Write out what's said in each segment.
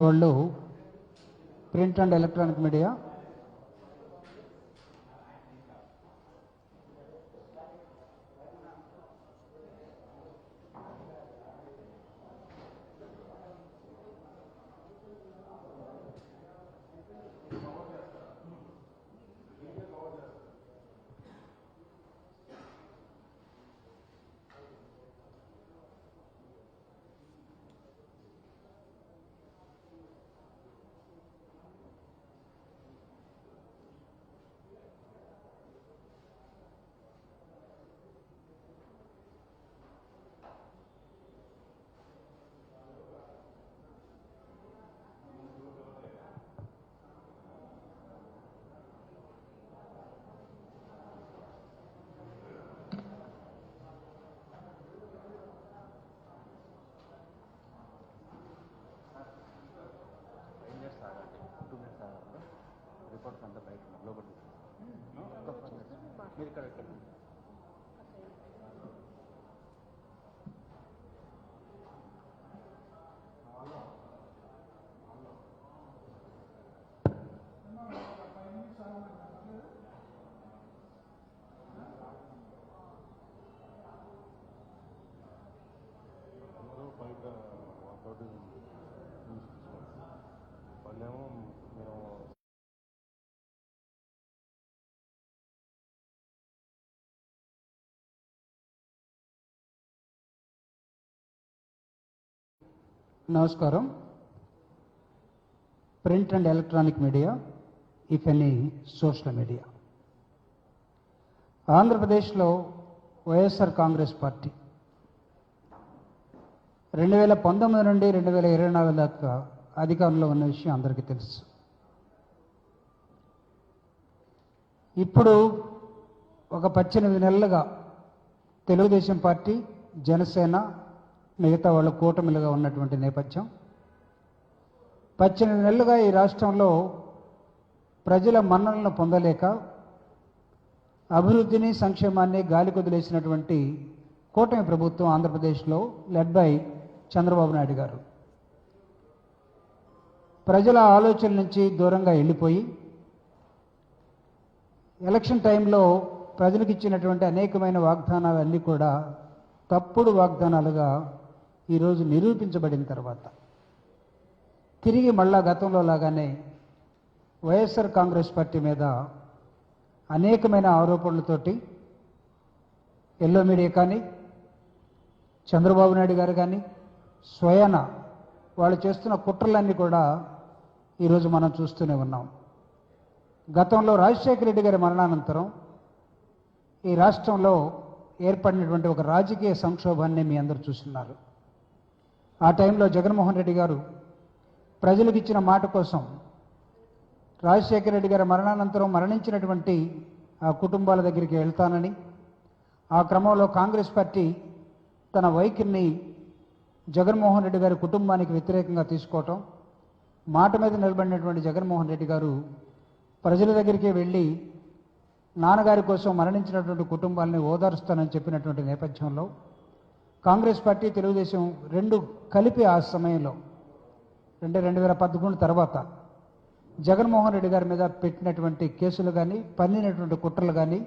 వాళ్ళు print and electronic media లోపల. మీరు ఇక్కడ ఇక్కడ అందరూ బయట వర్కౌట్ వాళ్ళేమో మేము నమస్కారం. Print and electronic media if any social media ఆంధ్రప్రదేశ్లో వైఎస్ఆర్ కాంగ్రెస్ పార్టీ రెండు వేల పంతొమ్మిది నుండి రెండు వేల ఇరవై నాలుగు దాకా అధికారంలో ఉన్న విషయం అందరికీ తెలుసు. ఇప్పుడు ఒక పద్దెనిమిది నెలలుగా తెలుగుదేశం పార్టీ జనసేన మిగతా వాళ్ళు కూటమిలుగా ఉన్నటువంటి నేపథ్యం. పద్దెనిమిది నెలలుగా ఈ రాష్ట్రంలో ప్రజల మన్నలను పొందలేక అభివృద్ధిని సంక్షేమాన్ని గాలికొదిలేసినటువంటి కూటమి ప్రభుత్వం ఆంధ్రప్రదేశ్లో లెడ్ బై చంద్రబాబు నాయుడు గారు. ప్రజల ఆలోచన నుంచి దూరంగా వెళ్ళిపోయి ఎలక్షన్ టైంలో ప్రజలకు ఇచ్చినటువంటి అనేకమైన వాగ్దానాలన్నీ కూడా తప్పుడు వాగ్దానాలుగా ఈరోజు నిరూపించబడిన తర్వాత తిరిగి మళ్ళా గతంలో లాగానే వైఎస్ఆర్ కాంగ్రెస్ పార్టీ మీద అనేకమైన ఆరోపణలతోటి ఎల్లో మీడియా కానీ చంద్రబాబు నాయుడు గారు కానీ స్వయాన వాళ్ళు చేస్తున్న కుట్రలన్నీ కూడా ఈరోజు మనం చూస్తూనే ఉన్నాం. గతంలో రాజశేఖర రెడ్డి గారి మరణానంతరం ఈ రాష్ట్రంలో ఏర్పడినటువంటి ఒక రాజకీయ సంక్షోభాన్ని మీ అందరూ చూస్తున్నారు. ఆ టైంలో జగన్మోహన్ రెడ్డి గారు ప్రజలకు ఇచ్చిన మాట కోసం రాజశేఖర రెడ్డి గారి మరణానంతరం మరణించినటువంటి ఆ కుటుంబాల దగ్గరికి వెళ్తానని ఆ క్రమంలో కాంగ్రెస్ పార్టీ తన వైఖరిని జగన్మోహన్ రెడ్డి గారి కుటుంబానికి వ్యతిరేకంగా తీసుకోవటం మాట మీద నిలబడినటువంటి జగన్మోహన్ రెడ్డి గారు ప్రజల దగ్గరికి వెళ్ళి నాన్నగారి కోసం మరణించినటువంటి కుటుంబాలని ఓదారుస్తానని చెప్పినటువంటి నేపథ్యంలో కాంగ్రెస్ పార్టీ తెలుగుదేశం రెండు కలిపి ఆ సమయంలో అంటే రెండు వేల పదకొండు తర్వాత జగన్మోహన్ రెడ్డి గారి మీద పెట్టినటువంటి కేసులు కానీ పన్నినటువంటి కుట్రలు కానీ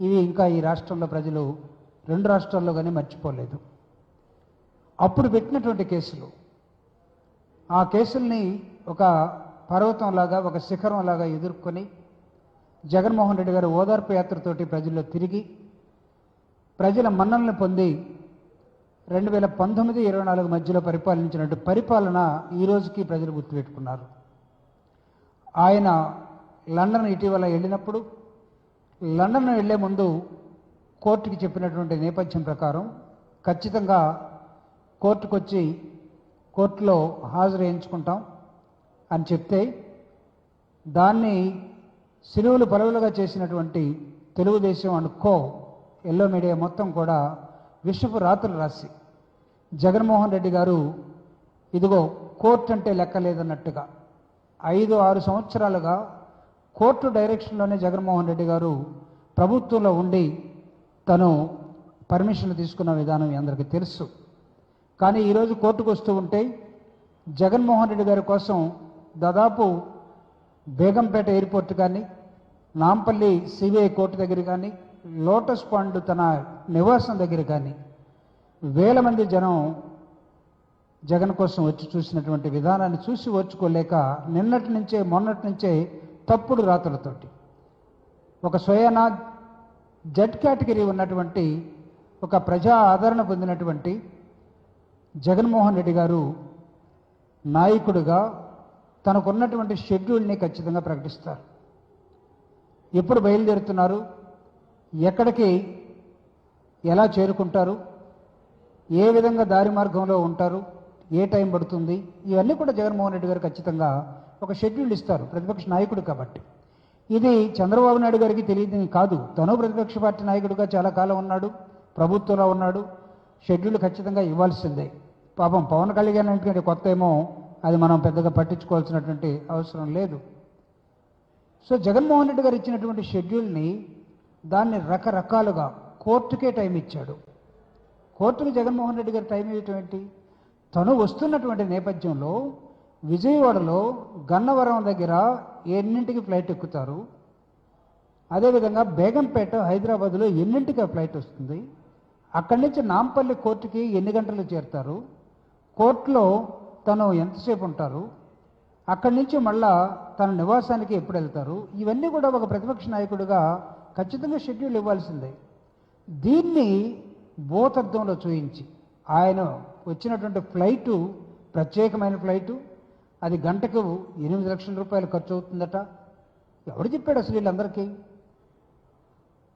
ఇవి ఇంకా ఈ రాష్ట్రంలో ప్రజలు రెండు రాష్ట్రాల్లో కానీ మర్చిపోలేదు. అప్పుడు పెట్టినటువంటి కేసులు ఆ కేసుల్ని ఒక పర్వతంలాగా ఒక శిఖరంలాగా ఎదుర్కొని జగన్మోహన్ రెడ్డి గారు ఓదార్పు యాత్రతోటి ప్రజల్లో తిరిగి ప్రజల మన్ననలు పొంది రెండు వేల పంతొమ్మిది ఇరవై నాలుగు మధ్యలో పరిపాలించినట్టు పరిపాలన ఈ రోజుకి ప్రజలు గుర్తుపెట్టుకున్నారు. ఆయన లండన్ ఇటీవల వెళ్ళినప్పుడు లండన్ వెళ్ళే ముందు కోర్టుకి చెప్పినటువంటి నేపథ్యం ప్రకారం ఖచ్చితంగా కోర్టుకు వచ్చి కోర్టులో హాజరు వేయించుకుంటాం అని చెప్తే దాన్ని సిలువులు పలువులుగా చేసినటువంటి Telugu Desam and co yellow media మొత్తం కూడా విషపు రాత్రులు రాసి జగన్మోహన్ రెడ్డి గారు ఇదిగో కోర్టు అంటే లెక్క లేదన్నట్టుగా ఐదు ఆరు సంవత్సరాలుగా కోర్టు డైరెక్షన్లోనే జగన్మోహన్ రెడ్డి గారు ప్రభుత్వంలో ఉండి తను పర్మిషన్లు తీసుకున్న విధానం అందరికీ తెలుసు. కానీ ఈరోజు కోర్టుకు వస్తూ ఉంటే జగన్మోహన్ రెడ్డి గారి కోసం దాదాపు బేగంపేట ఎయిర్పోర్ట్ కానీ నాంపల్లి సిబిఐ కోర్టు దగ్గర కానీ లోటస్ పాండ్ తన నివాసం దగ్గర కానీ వేల మంది జనం జగన్ కోసం వచ్చి చూసినటువంటి విధానాన్ని చూసి ఓర్చుకోలేక నిన్నటి నుంచే మొన్నటి నుంచే తప్పుడు రాతలతోటి ఒక స్వయాన జడ్ కేటగిరీ ఉన్నటువంటి ఒక ప్రజా ఆదరణ పొందినటువంటి జగన్మోహన్ రెడ్డి గారు నాయకుడిగా తనకున్నటువంటి షెడ్యూల్ని ఖచ్చితంగా ప్రకటిస్తారు. ఎప్పుడు బయలుదేరుతున్నారు? ఎక్కడికి ఎలా చేరుకుంటారు? ఏ విధంగా దారి మార్గంలో ఉంటారు? ఏ టైం పడుతుంది? ఇవన్నీ కూడా జగన్మోహన్ రెడ్డి గారు ఖచ్చితంగా ఒక షెడ్యూల్ ఇస్తారు ప్రతిపక్ష నాయకుడు కాబట్టి. ఇది చంద్రబాబు నాయుడు గారికి తెలియదని కాదు. తను ప్రతిపక్ష పార్టీ నాయకుడిగా చాలా కాలం ఉన్నాడు ప్రభుత్వంలో ఉన్నాడు. షెడ్యూల్ ఖచ్చితంగా ఇవ్వాల్సిందే. పాపం పవన్ కళ్యాణ్ అంటే కొత్త ఏమో అది మనం పెద్దగా పట్టించుకోవాల్సినటువంటి అవసరం లేదు. సో జగన్మోహన్ రెడ్డి గారు ఇచ్చినటువంటి షెడ్యూల్ని దాన్ని రకరకాలుగా కోర్టుకే టైం ఇచ్చాడు. కోర్టుకు జగన్మోహన్ రెడ్డి గారు టైం ఇవ్వటం తను వస్తున్నటువంటి నేపథ్యంలో విజయవాడలో గన్నవరం దగ్గర ఎన్నింటికి ఫ్లైట్ ఎక్కుతారు? అదేవిధంగా బేగంపేట హైదరాబాద్లో ఎన్నింటికి ఆ ఫ్లైట్ వస్తుంది? అక్కడి నుంచి నాంపల్లి కోర్టుకి ఎన్ని గంటలు చేరుతారు? కోర్టులో తను ఎంతసేపు ఉంటారు? అక్కడి నుంచి మళ్ళా తన నివాసానికి ఎప్పుడు వెళ్తారు? ఇవన్నీ కూడా ఒక ప్రతిపక్ష నాయకుడిగా ఖచ్చితంగా షెడ్యూల్ ఇవ్వాల్సిందే. దీన్ని భూతత్వంలో చూయించి ఆయన వచ్చినటువంటి ఫ్లైటు ప్రత్యేకమైన ఫ్లైటు అది గంటకు ఎనిమిది లక్షల రూపాయలు ఖర్చు అవుతుందట. ఎవడు చెప్పాడు అసలు వీళ్ళందరికీ?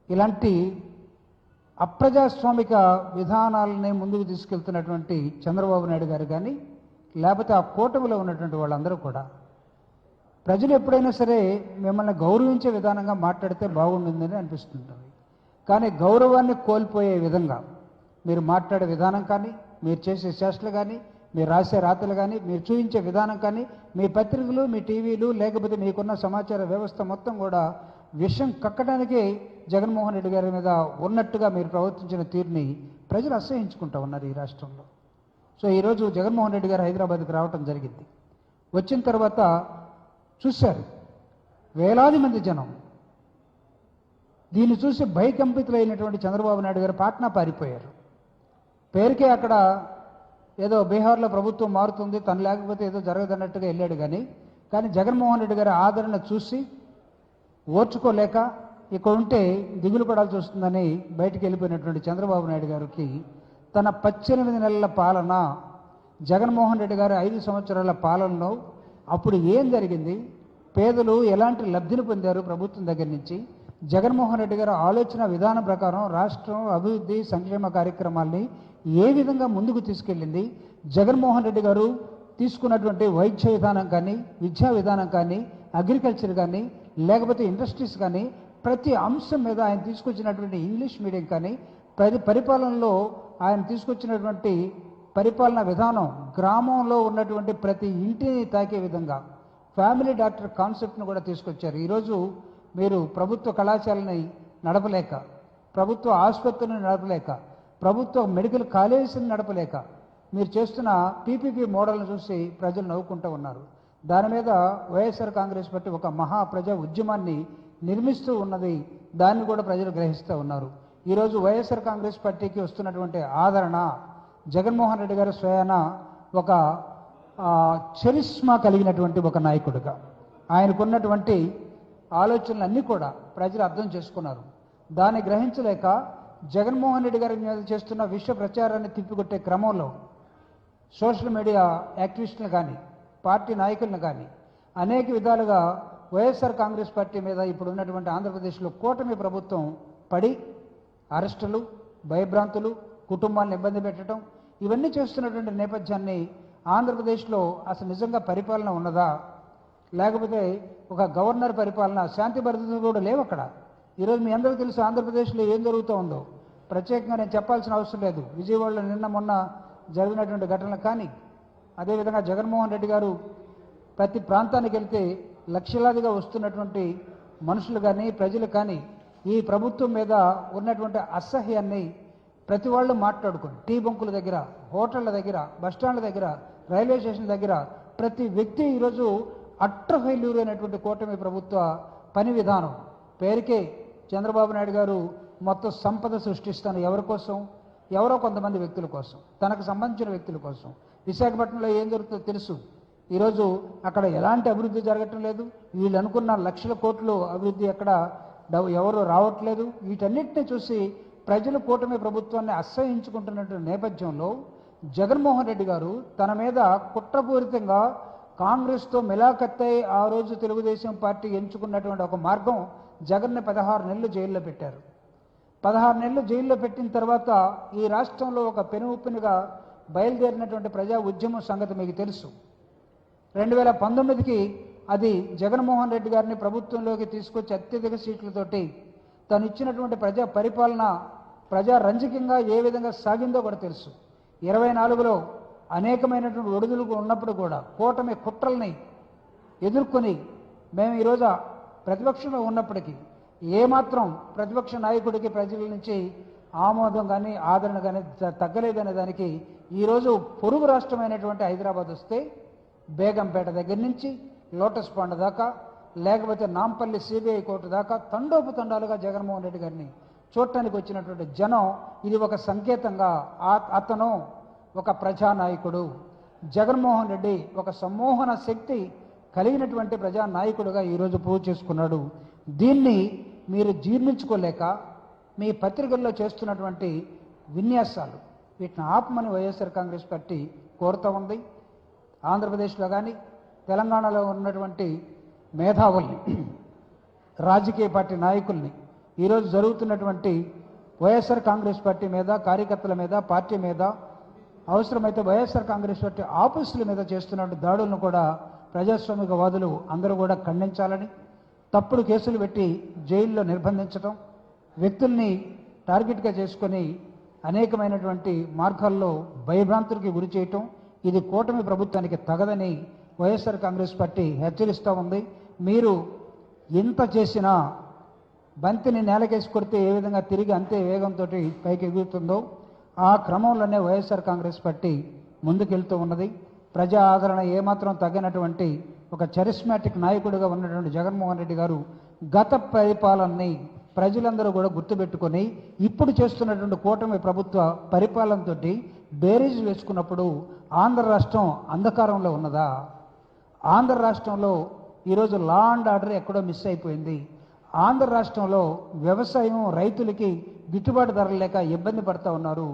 ఇలాంటి అప్రజాస్వామిక విధానాలని ముందుకు తీసుకెళ్తున్నటువంటి చంద్రబాబు నాయుడు గారు కానీ లేకపోతే ఆ కూటమిలో ఉన్నటువంటి వాళ్ళందరూ కూడా ప్రజలు ఎప్పుడైనా సరే మిమ్మల్ని గౌరవించే విధానంగా మాట్లాడితే బాగుంటుందని అనిపిస్తుంటుంది. కానీ గౌరవాన్ని కోల్పోయే విధంగా మీరు మాట్లాడే విధానం కానీ మీరు చేసే చేష్టలు కానీ మీరు రాసే రాతలు కానీ మీరు చూపించే విధానం కానీ మీ పత్రికలు మీ టీవీలు లేకపోతే మీకున్న సమాచార వ్యవస్థ మొత్తం కూడా విషం కక్కడానికి జగన్మోహన్ రెడ్డి గారి మీద ఉన్నట్టుగా మీరు ప్రవర్తించిన తీరుని ప్రజలు అసహించుకుంటా ఉన్నారు ఈ రాష్ట్రంలో. సో ఈరోజు జగన్మోహన్ రెడ్డి గారు హైదరాబాద్కి రావటం జరిగింది. వచ్చిన తర్వాత చూశారు. వేలాది మంది జనం దీన్ని చూసి భయకంపితులైనటువంటి చంద్రబాబు నాయుడు గారు పాట్నా పారిపోయారు. పేరుకే అక్కడ ఏదో బీహార్లో ప్రభుత్వం మారుతుంది తను లేకపోతే ఏదో జరగదన్నట్టుగా వెళ్ళాడు కానీ కానీ జగన్మోహన్ రెడ్డి గారి ఆదరణ చూసి ఓర్చుకోలేక ఇక్కడ ఉంటే దిగులు పడాల్సి వస్తుందని బయటికి వెళ్ళిపోయినటువంటి చంద్రబాబు నాయుడు గారికి తన పద్దెనిమిది నెలల పాలన జగన్మోహన్ రెడ్డి గారి ఐదు సంవత్సరాల పాలనలో అప్పుడు ఏం జరిగింది? పేదలు ఎలాంటి లబ్ధిని పొందారు ప్రభుత్వం దగ్గర నుంచి? జగన్మోహన్ రెడ్డి గారు ఆలోచన విధానం ప్రకారం రాష్ట్రం అభివృద్ధి సంక్షేమ కార్యక్రమాల్ని ఏ విధంగా ముందుకు తీసుకెళ్ళింది? జగన్మోహన్ రెడ్డి గారు తీసుకున్నటువంటి వైద్య విధానం కానీ విద్యా విధానం కానీ అగ్రికల్చర్ కానీ లేకపోతే ఇండస్ట్రీస్ కానీ ప్రతి అంశం మీద ఆయన తీసుకొచ్చినటువంటి ఇంగ్లీష్ మీడియం కానీ ప్రతి పరిపాలనలో ఆయన తీసుకొచ్చినటువంటి పరిపాలన విధానం గ్రామంలో ఉన్నటువంటి ప్రతి ఇంటిని తాకే విధంగా ఫ్యామిలీ డాక్టర్ కాన్సెప్ట్ను కూడా తీసుకొచ్చారు. ఈరోజు మీరు ప్రభుత్వ కళాశాలని నడపలేక ప్రభుత్వ ఆసుపత్రులను నడపలేక ప్రభుత్వ మెడికల్ కాలేజీని నడపలేక మీరు చేస్తున్న పీపీపీ మోడల్ని చూసి ప్రజలు నవ్వుకుంటూ ఉన్నారు. దాని మీద వైఎస్ఆర్ కాంగ్రెస్ పార్టీ ఒక మహా ప్రజా ఉద్యమాన్ని నిర్మిస్తూ ఉన్నది దాన్ని కూడా ప్రజలు గ్రహిస్తూ ఉన్నారు. ఈరోజు వైఎస్ఆర్ కాంగ్రెస్ పార్టీకి వస్తున్నటువంటి ఆదరణ జగన్మోహన్ రెడ్డి గారు స్వయాన ఒక ఆ, చరిష్మా కలిగినటువంటి ఒక నాయకుడిగా. ఆయనకున్నటువంటి ఆలోచనలన్నీ కూడా ప్రజలు అర్థం చేసుకున్నారు. దాన్ని గ్రహించలేక జగన్మోహన్ రెడ్డి గారి మీద చేస్తున్న విశ్వ ప్రచారాన్ని తిప్పికొట్టే క్రమంలో సోషల్ మీడియా యాక్టివిస్టులు కానీ పార్టీ నాయకులను కానీ అనేక విధాలుగా వైఎస్ఆర్ కాంగ్రెస్ పార్టీ మీద ఇప్పుడు ఉన్నటువంటి ఆంధ్రప్రదేశ్లో కూటమి ప్రభుత్వం పడి అరెస్టులు భయభ్రాంతులు కుటుంబాలను ఇబ్బంది పెట్టడం ఇవన్నీ చేస్తున్నటువంటి నేపథ్యాన్ని ఆంధ్రప్రదేశ్లో అసలు నిజంగా పరిపాలన ఉన్నదా? లేకపోతే ఒక గవర్నర్ పరిపాలన శాంతి భద్రతలు కూడా లేవు అక్కడ. ఈరోజు మీ అందరికీ తెలుసు ఆంధ్రప్రదేశ్లో ఏం జరుగుతూ ఉందో. ప్రత్యేకంగా నేను చెప్పాల్సిన అవసరం లేదు. విజయవాడలో నిన్న మొన్న జరిగినటువంటి ఘటనలు కానీ అదేవిధంగా జగన్మోహన్ రెడ్డి గారు ప్రతి ప్రాంతానికి వెళ్తే లక్షలాదిగా వస్తున్నటువంటి మనుషులు కానీ ప్రజలు కానీ ఈ ప్రభుత్వం మీద ఉన్నటువంటి అసహ్యాన్ని ప్రతి వాళ్ళు మాట్లాడుకుని టీ బంకుల దగ్గర హోటళ్ళ దగ్గర బస్టాండ్ల దగ్గర రైల్వే స్టేషన్ దగ్గర ప్రతి వ్యక్తి ఈరోజు అట్ర ఫెయిల్యూర్ అయినటువంటి కూటమి ప్రభుత్వ పని విధానం. పేరుకే చంద్రబాబు నాయుడు గారు మొత్తం సంపద సృష్టిస్తాను ఎవరి కోసం? ఎవరో కొంతమంది వ్యక్తుల కోసం తనకు సంబంధించిన వ్యక్తుల కోసం. విశాఖపట్నంలో ఏం జరుగుతుందో తెలుసు. ఈరోజు అక్కడ ఎలాంటి అభివృద్ధి జరగటం లేదు. వీళ్ళు అనుకున్న లక్షల కోట్లు అభివృద్ధి ఎక్కడ ఎవరు రావట్లేదు. వీటన్నిటిని చూసి ప్రజలు కూటమి ప్రభుత్వాన్ని అసహించుకుంటున్నటువంటి నేపథ్యంలో జగన్మోహన్ రెడ్డి గారు తన మీద కుట్రపూరితంగా కాంగ్రెస్తో మిలాఖత్తై ఆ రోజు తెలుగుదేశం పార్టీ ఎంచుకున్నటువంటి ఒక మార్గం జగన్ని పదహారు నెలలు జైల్లో పెట్టారు. పదహారు నెలలు జైల్లో పెట్టిన తర్వాత ఈ రాష్ట్రంలో ఒక పెనువుప్పినిగా బయలుదేరినటువంటి ప్రజా ఉద్యమం సంగతి మీకు తెలుసు. రెండు వేల పంతొమ్మిదికి అది జగన్మోహన్ రెడ్డి గారిని ప్రభుత్వంలోకి తీసుకొచ్చి అత్యధిక సీట్లతోటి తను ఇచ్చినటువంటి ప్రజా పరిపాలన ప్రజా రంజకంగా ఏ విధంగా సాగిందో కూడా తెలుసు. ఇరవై నాలుగులో అనేకమైనటువంటి ఒడిదులు ఉన్నప్పుడు కూడా కూటమి కుట్రల్ని ఎదుర్కొని మేము ఈరోజు ప్రతిపక్షంలో ఉన్నప్పటికీ ఏమాత్రం ప్రతిపక్ష నాయకుడికి ప్రజల నుంచి ఆమోదం కానీ ఆదరణ కానీ తగ్గలేదనే దానికి ఈరోజు పొరుగు రాష్ట్రమైనటువంటి హైదరాబాద్ వస్తే బేగంపేట దగ్గర నుంచి లోటస్ పాండ్ దాకా లేకపోతే నాంపల్లి సిబిఐ కోర్టు దాకా తండోపతండాలుగా జగన్మోహన్ రెడ్డి గారిని చూడటానికి వచ్చినటువంటి జనం ఇది ఒక సంకేతంగా అతను ఒక ప్రజానాయకుడు. జగన్మోహన్ రెడ్డి ఒక సమ్మోహన శక్తి కలిగినటువంటి ప్రజానాయకుడుగా ఈరోజు ప్రూవ్ చేసుకున్నాడు. దీన్ని మీరు జీర్ణించుకోలేక మీ పత్రికల్లో చేస్తున్నటువంటి విన్యాసాలు వీటిని ఆపమని వైఎస్ఆర్ కాంగ్రెస్ పార్టీ కోరుతూ ఉంది. ఆంధ్రప్రదేశ్లో కానీ తెలంగాణలో ఉన్నటువంటి మేధావుల్ని రాజకీయ పార్టీ నాయకుల్ని ఈరోజు జరుగుతున్నటువంటి వైఎస్ఆర్ కాంగ్రెస్ పార్టీ మీద కార్యకర్తల మీద పార్టీ మీద అవసరమైతే వైఎస్ఆర్ కాంగ్రెస్ పార్టీ ఆఫీసుల మీద చేస్తున్న దాడులను కూడా ప్రజాస్వామికవాదులు అందరూ కూడా ఖండించాలని తప్పుడు కేసులు పెట్టి జైల్లో నిర్బంధించడం వ్యక్తుల్ని టార్గెట్గా చేసుకొని అనేకమైనటువంటి మార్గాల్లో భయభ్రాంతులకి గురి చేయటం ఇది కూటమి ప్రభుత్వానికి తగదని వైఎస్ఆర్ కాంగ్రెస్ పార్టీ హెచ్చరిస్తూ ఉంది. మీరు ఎంత చేసినా బంతిని నేలకేసి కొడితే ఏ విధంగా తిరిగి అంతే వేగంతో పైకి ఎగురుతుందో ఆ క్రమంలోనే వైఎస్ఆర్ కాంగ్రెస్ పార్టీ ముందుకెళ్తూ ఉన్నది. ప్రజా ఆదరణ ఏమాత్రం తగ్గినటువంటి ఒక చరిస్మాటిక్ నాయకుడిగా ఉన్నటువంటి జగన్మోహన్ రెడ్డి గారు గత పరిపాలనని ప్రజలందరూ కూడా గుర్తుపెట్టుకొని ఇప్పుడు చేస్తున్నటువంటి కూటమి ప్రభుత్వ పరిపాలనతో బేరీజ్ వేసుకున్నప్పుడు ఆంధ్ర రాష్ట్రం అంధకారంలో ఉన్నదా? ఆంధ్ర రాష్ట్రంలో ఈరోజు లా అండ్ ఆర్డర్ ఎక్కడో మిస్ అయిపోయింది. ఆంధ్ర రాష్ట్రంలో వ్యవసాయం రైతులకి గిట్టుబాటు ధరలు లేక ఇబ్బంది పడుతూ ఉన్నారు.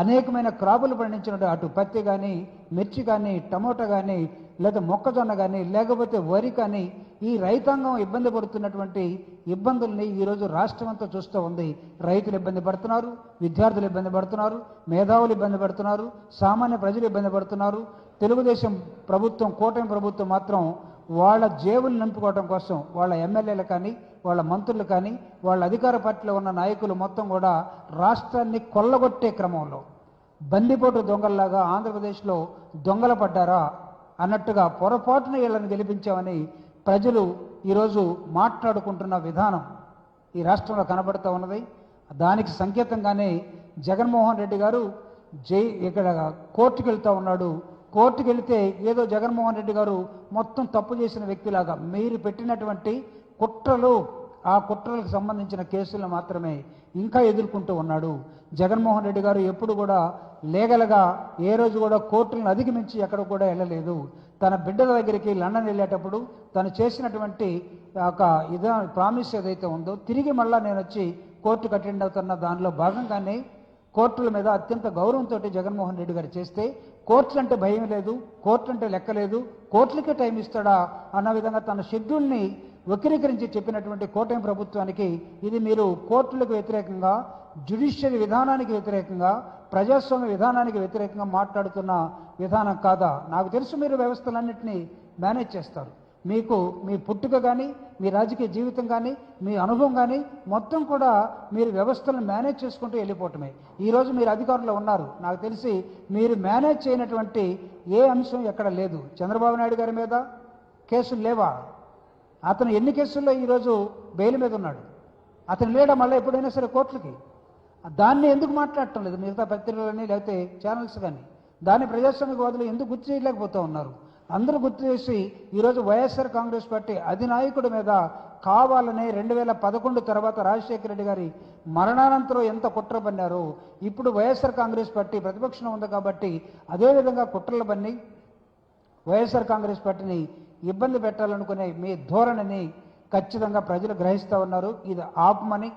అనేకమైన క్రాపులు పండించిన అటు పత్తి కానీ మిర్చి కానీ టమోటా కానీ లేదా మొక్కజొన్న కానీ లేకపోతే వరి కానీ ఈ రైతాంగం ఇబ్బంది పడుతున్నటువంటి ఇబ్బందుల్ని ఈరోజు రాష్ట్రం అంతా చూస్తూ ఉంది. రైతులు ఇబ్బంది పడుతున్నారు విద్యార్థులు ఇబ్బంది పడుతున్నారు మేధావులు ఇబ్బంది పడుతున్నారు సామాన్య ప్రజలు ఇబ్బంది పడుతున్నారు. తెలుగుదేశం ప్రభుత్వం కూటమి ప్రభుత్వం మాత్రం వాళ్ళ జేబులు నింపుకోవడం కోసం వాళ్ళ ఎమ్మెల్యేలు కానీ వాళ్ళ మంత్రులు కానీ వాళ్ళ అధికార పార్టీలో ఉన్న నాయకులు మొత్తం కూడా రాష్ట్రాన్ని కొల్లగొట్టే క్రమంలో బందిపోటు దొంగల్లాగా ఆంధ్రప్రదేశ్లో దొంగల పడ్డారా అన్నట్టుగా పొరపాటున వీళ్ళని గెలిపించామని ప్రజలు ఈరోజు మాట్లాడుకుంటున్న విధానం ఈ రాష్ట్రంలో కనబడుతూ ఉన్నది. దానికి సంకేతంగానే జగన్మోహన్ రెడ్డి గారు జై ఇక్కడ కోర్టుకు వెళ్తూ ఉన్నాడు. కోర్టుకు వెళితే ఏదో జగన్మోహన్ రెడ్డి గారు మొత్తం తప్పు చేసిన వ్యక్తిలాగా మీరు పెట్టినటువంటి కుట్రలు ఆ కుట్రలకు సంబంధించిన కేసులు మాత్రమే ఇంకా ఎదుర్కొంటూ ఉన్నాడు. జగన్మోహన్ రెడ్డి గారు ఎప్పుడు కూడా లీగల్గా ఏ రోజు కూడా కోర్టులను అధిగమించి ఎక్కడ కూడా వెళ్ళలేదు. తన బిడ్డల దగ్గరికి లండన్ వెళ్ళేటప్పుడు తను చేసినటువంటి ఒక ఇద ప్రామిస్ ఏదైతే ఉందో తిరిగి మళ్ళా నేను వచ్చి కోర్టు అటెండ్ అవుతున్న దానిలో భాగంగానే కోర్టుల మీద అత్యంత గౌరవంతో జగన్మోహన్ రెడ్డి గారు చేస్తే కోర్టులు అంటే భయం లేదు కోర్టులు అంటే లెక్క లేదు కోర్టులకే టైం ఇస్తాడా అన్న విధంగా తన షెడ్యూల్ని వక్రీకరించి చెప్పినటువంటి కూటమి ప్రభుత్వానికి ఇది మీరు కోర్టులకు వ్యతిరేకంగా జ్యుడిషియరీ విధానానికి వ్యతిరేకంగా ప్రజాస్వామ్య విధానానికి వ్యతిరేకంగా మాట్లాడుతున్న విధానం కాదా? నాకు తెలుసు మీరు వ్యవస్థలన్నింటినీ మేనేజ్ చేస్తారు. మీకు మీ పుట్టుక కానీ మీ రాజకీయ జీవితం కానీ మీ అనుభవం కానీ మొత్తం కూడా మీరు వ్యవస్థలను మేనేజ్ చేసుకుంటూ వెళ్ళిపోవటమే. ఈరోజు మీరు అధికారంలో ఉన్నారు. నాకు తెలిసి మీరు మేనేజ్ చేయనటువంటి ఏ అంశం ఎక్కడ లేదు. చంద్రబాబు నాయుడు గారి మీద కేసులు లేవా? అతను ఎన్ని కేసుల్లో ఈరోజు బెయిల్ మీద ఉన్నాడు? అతను లేడా మళ్ళీ ఎప్పుడైనా సరే కోర్టులకి? దాన్ని ఎందుకు మాట్లాడటం లేదు? మిగతా పత్రికలని లేకపోతే ఛానల్స్ కానీ దాన్ని ప్రజాస్వామికవాదులు ఎందుకు గుర్తు చేయలేకపోతూ ఉన్నారు? అందరూ గుర్తు చేసి ఈరోజు వైఎస్ఆర్ కాంగ్రెస్ పార్టీ అధినాయకుడి మీద కావాలని రెండు వేల పదకొండు తర్వాత రాజశేఖర రెడ్డి గారి మరణానంతరం ఎంత కుట్ర పన్నారు ఇప్పుడు వైఎస్ఆర్ కాంగ్రెస్ పార్టీ ప్రతిపక్షం ఉంది కాబట్టి అదేవిధంగా కుట్రలు పన్ని వైఎస్ఆర్ కాంగ్రెస్ పార్టీని ఇబ్బంది పెట్టాలనుకునే మీ ధోరణిని ఖచ్చితంగా ప్రజలు గ్రహిస్తూ ఉన్నారు. ఇది ఆపమని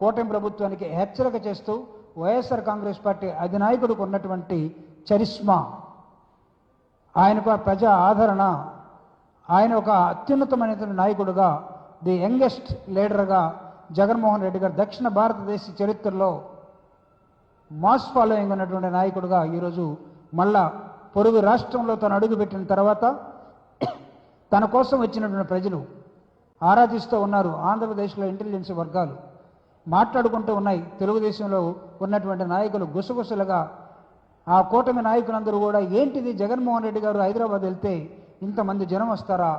కూటమి ప్రభుత్వానికి హెచ్చరిక చేస్తూ వైఎస్ఆర్ కాంగ్రెస్ పార్టీ అధినాయకుడికి ఉన్నటువంటి చరిష్మా ఆయనకు ఆ ప్రజా ఆదరణ ఆయన ఒక అత్యున్నతమైనటువంటి నాయకుడుగా ది యంగెస్ట్ లీడర్గా జగన్మోహన్ రెడ్డి గారు దక్షిణ భారతదేశ చరిత్రలో మాస్ ఫాలోయింగ్ ఉన్నటువంటి నాయకుడుగా ఈరోజు మళ్ళా పొరుగు రాష్ట్రంలో తను అడుగుపెట్టిన తర్వాత తన కోసం వచ్చినటువంటి ప్రజలు ఆరాధిస్తూ ఉన్నారు. ఆంధ్రప్రదేశ్లో ఇంటెలిజెన్స్ వర్గాలు మాట్లాడుకుంటూ ఉన్నాయి. తెలుగుదేశంలో ఉన్నటువంటి నాయకులు గుసగుసలుగా ఆ కూటమి నాయకులందరూ కూడా ఏంటిది జగన్మోహన్ రెడ్డి గారు హైదరాబాద్ వెళ్తే ఇంతమంది జనం వస్తారా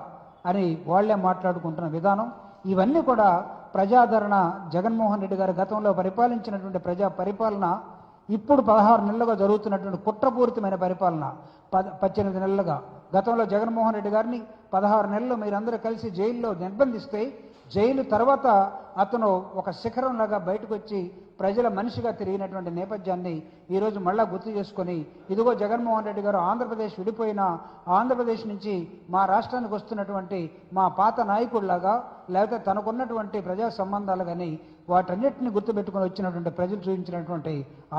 అని వాళ్ళే మాట్లాడుకుంటున్న విధానం. ఇవన్నీ కూడా ప్రజాదరణ జగన్మోహన్ రెడ్డి గారు గతంలో పరిపాలించినటువంటి ప్రజా పరిపాలన ఇప్పుడు పదహారు నెలలుగా జరుగుతున్నటువంటి కుట్రపూరితమైన పరిపాలన పద పద్దెనిమిది నెలలుగా. గతంలో జగన్మోహన్ రెడ్డి గారిని పదహారు నెలలు మీరందరూ కలిసి జైల్లో నిర్బంధిస్తే జైలు తర్వాత అతను ఒక శిఖరంలాగా బయటకు వచ్చి ప్రజల మనిషిగా తిరిగినటువంటి నేపథ్యాన్ని ఈరోజు మళ్ళా గుర్తు చేసుకొని ఇదిగో జగన్మోహన్ రెడ్డి గారు ఆంధ్రప్రదేశ్ విడిపోయిన ఆంధ్రప్రదేశ్ నుంచి మా రాష్ట్రానికి వస్తున్నటువంటి మా పాత నాయకుడిలాగా లేకపోతే తనకున్నటువంటి ప్రజా సంబంధాలు కానీ వాటన్నిటిని గుర్తుపెట్టుకొని వచ్చినటువంటి ప్రజలు చూపించినటువంటి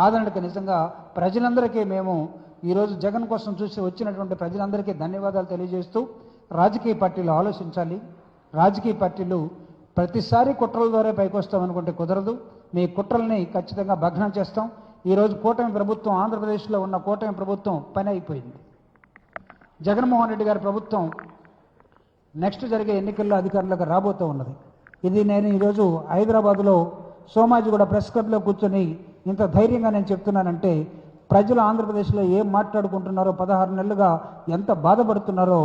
ఆదరణకు నిజంగా ప్రజలందరికీ మేము ఈరోజు జగన్ కోసం చూసి వచ్చినటువంటి ప్రజలందరికీ ధన్యవాదాలు తెలియజేస్తూ రాజకీయ పార్టీలు ఆలోచించాలి. రాజకీయ పార్టీలు ప్రతిసారి కుట్రల ద్వారా పైకొస్తాం అనుకుంటే కుదరదు. మీ కుట్రల్ని ఖచ్చితంగా భగ్నం చేస్తాం. ఈరోజు కూటమి ప్రభుత్వం ఆంధ్రప్రదేశ్లో ఉన్న కూటమి ప్రభుత్వం పని అయిపోయింది. జగన్మోహన్ రెడ్డి గారి ప్రభుత్వం నెక్స్ట్ జరిగే ఎన్నికల్లో అధికారులకు రాబోతూ ఉన్నది. ఇది నేను ఈరోజు హైదరాబాద్లో సోమాజిగూడ ప్రెస్ క్లబ్లో కూర్చొని ఇంత ధైర్యంగా నేను చెప్తున్నానంటే ప్రజలు ఆంధ్రప్రదేశ్లో ఏం మాట్లాడుకుంటున్నారో పదహారు నెలలుగా ఎంత బాధపడుతున్నారో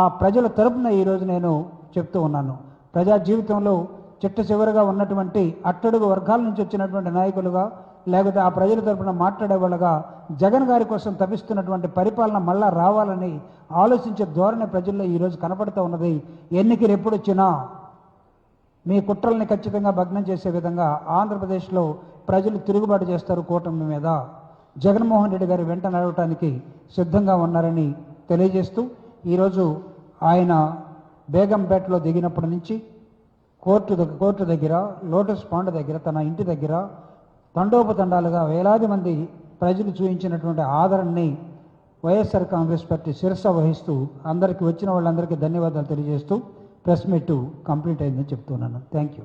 ఆ ప్రజల తరపున ఈరోజు నేను చెప్తూ ఉన్నాను. ప్రజా జీవితంలో చిట్ట చివరిగా ఉన్నటువంటి అట్టడుగు వర్గాల నుంచి వచ్చినటువంటి నాయకులుగా లేకపోతే ఆ ప్రజల తరపున మాట్లాడేవాళ్ళగా జగన్ గారి కోసం తప్పిస్తున్నటువంటి పరిపాలన మళ్ళా రావాలని ఆలోచించే ధోరణి ప్రజల్లో ఈరోజు కనపడుతూ ఉన్నది. ఎన్నికలు ఎప్పుడొచ్చినా మీ కుట్రల్ని ఖచ్చితంగా భగ్నం చేసే విధంగా ఆంధ్రప్రదేశ్లో ప్రజలు తిరుగుబాటు చేస్తారు కూటమి మీద. జగన్మోహన్ రెడ్డి గారి వెంట నడవటానికి సిద్ధంగా ఉన్నారని తెలియజేస్తూ ఈరోజు ఆయన బేగంపేటలో దిగినప్పటి నుంచి కోర్టు దగ్గర కోర్టు దగ్గర లోటస్ పాండ్ దగ్గర తన ఇంటి దగ్గర తండోపతండాలుగా వేలాది మంది ప్రజలు చూపించినటువంటి ఆదరణని వైఎస్ఆర్ కాంగ్రెస్ పార్టీ శిరస వహిస్తూ అందరికీ వచ్చిన వాళ్ళందరికీ ధన్యవాదాలు తెలియజేస్తూ ప్రెస్ మీట్ కంప్లీట్ అయిందని చెప్తున్నాను. Thank you